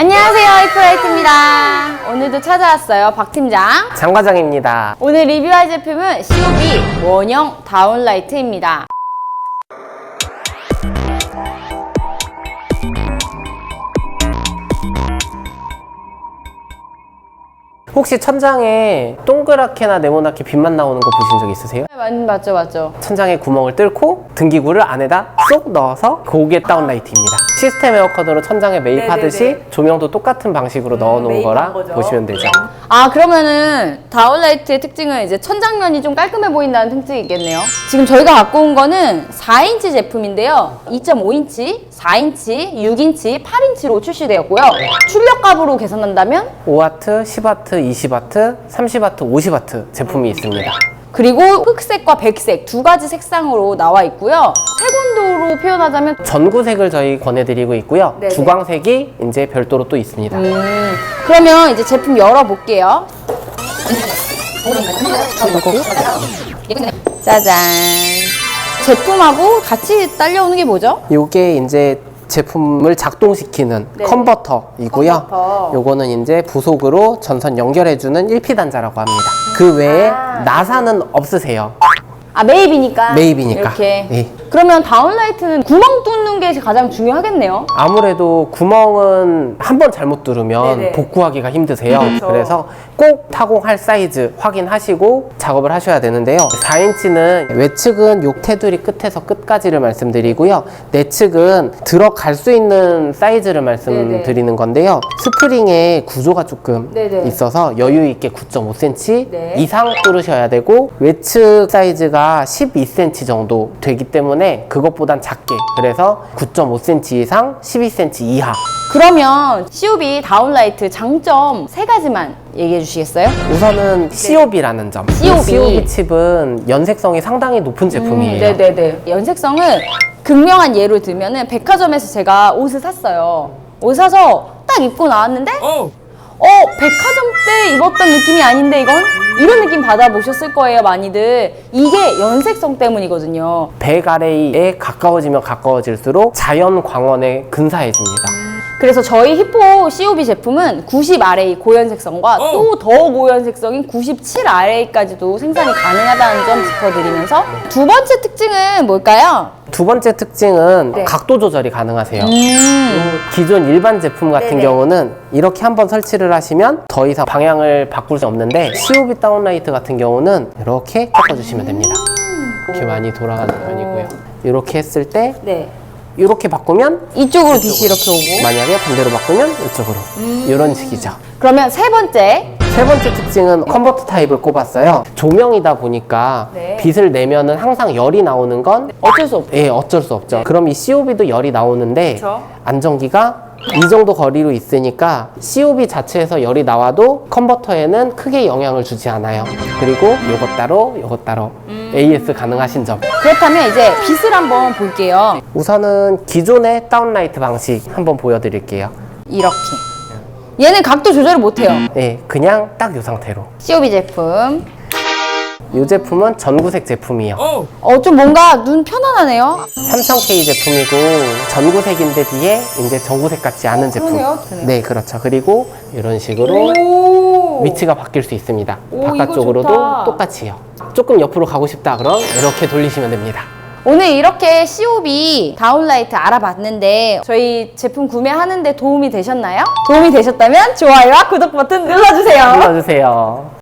안녕하세요, 이프라이트입니다. 오늘도 찾아왔어요, 박 팀장. 장 과장입니다. 오늘 리뷰할 제품은 COB 원형 다운라이트입니다. 혹시 천장에 동그랗게나 네모나게 빛만 나오는 거 보신 적 있으세요? 네, 맞- 맞죠, 맞죠. 천장에 구멍을 뚫고 등기구를 안에다 쏙 넣어서 그게 다운라이트입니다. 시스템 에어컨으로 천장에 매입하듯이 네네네. 조명도 똑같은 방식으로 넣어놓은 매입한 거라 거죠. 보시면 되죠. 아, 그러면은 다운라이트의 특징은 이제 천장면이 좀 깔끔해 보인다는 특징이 있겠네요. 지금 저희가 갖고 온 거는 4인치 제품인데요. 2.5인치, 4인치, 6인치, 8인치로 출시되었고요. 출력값으로 계산한다면 5와트, 10와트, 20와트, 30와트, 50와트 제품이 있습니다. 그리고 흑색과 백색 두 가지 색상으로 나와 있고요. 색온도로 표현하자면 전구색을 저희 권해드리고 있고요. 네네. 주광색이 이제 별도로 또 있습니다. 음, 그러면 이제 제품 열어볼게요. 짜잔. 제품하고 같이 딸려오는 게 뭐죠? 요게 이제 제품을 작동시키는 네. 컨버터이고요. 컨버터. 요거는 이제 부속으로 전선 연결해주는 1P 단자라고 합니다. 그 외에 아. 나사는 없으세요. 아, 매입이니까. 매입이니까. 이렇게. 예. 그러면 다운라이트는 구멍 뚫는 게 가장 중요하겠네요. 아무래도 구멍은 한 번 잘못 뚫으면 네네. 복구하기가 힘드세요. 그렇죠. 그래서꼭 타공할 사이즈 확인하시고 작업을 하셔야 되는데요. 4인치는 외측은 요 테두리 끝에서 끝까지를 말씀드리고요. 내측은 들어갈 수 있는 사이즈를 말씀드리는 건데요. 스프링의 구조가 조금 네네. 있어서 여유 있게 9.5cm 네. 이상 뚫으셔야 되고 외측 사이즈가 12cm 정도 되기 때문에 그것보단 작게 그래서 9.5cm 이상 12cm 이하 그러면 COB 다운라이트 장점 세 가지만 얘기해 주시겠어요? 우선은 COB라는 점 COB. COB 칩은 연색성이 상당히 높은 제품이에요 음, 네네네. 연색성은 극명한 예를 들면은 백화점에서 제가 옷을 샀어요. 옷 사서 딱 입고 나왔는데 어 백화점 때 입었던 느낌이 아닌데 이건 이런 느낌 받아보셨을 거예요 많이들 이게 연색성 때문이거든요. 100 아래에 가까워지면 가까워질수록 자연 광원에 근사해집니다 그래서 저희 히포 COB 제품은 90 RA 고연색성과 또 더 고연색성인 97 RA까지도 생산이 가능하다는 점 짚어드리면서 두 번째 특징은 뭘까요? 두 번째 특징은 네. 각도 조절이 가능하세요 음, 기존 일반 제품 같은 네네. 경우는 이렇게 한번 설치를 하시면 더 이상 방향을 바꿀 수 없는데 COB 다운라이트 같은 경우는 이렇게 꺾어주시면 됩니다. 이렇게 많이 돌아가는 편이고요. 이렇게 했을 때 네. 이렇게 바꾸면 이쪽으로 빛이 이렇게 오고 만약에 반대로 바꾸면 이쪽으로 이런 식이죠. 그러면 세 번째 세 번째 특징은 컨버터 타입을 꼽았어요. 조명이다 보니까 네. 빛을 내면은 항상 열이 나오는 건 어쩔 수 없죠. 예, 어쩔 수 없죠. 그럼 이 COB도 열이 나오는데 그쵸. 안전기가 이 정도 거리로 있으니까 COB 자체에서 열이 나와도 컨버터에는 크게 영향을 주지 않아요. 그리고 요것 따로 요것 따로 AS 가능하신 점. 그렇다면 이제 빛을 한번 볼게요. 우선은 기존의 다운라이트 방식 한번 보여드릴게요. 이렇게. 얘는 각도 조절을 못해요. 예, 그냥 딱 이 상태로. COB 제품. 이 제품은 전구색 제품이에요. 어, 좀 뭔가 눈 편안하네요. 3000K 제품이고 전구색인데 비해 이제 전구색 같지 않은 제품. 그러네요. 네, 그렇죠. 그리고 이런 식으로 오. 위치가 바뀔 수 있습니다. 오, 이거 바깥쪽으로도 좋다. 똑같이요. 조금 옆으로 가고 싶다 그럼 이렇게 돌리시면 됩니다. 오늘 이렇게 COB 다운라이트 알아봤는데 저희 제품 구매하는데 도움이 되셨나요? 도움이 되셨다면 좋아요와 구독 버튼 눌러주세요. 눌러주세요.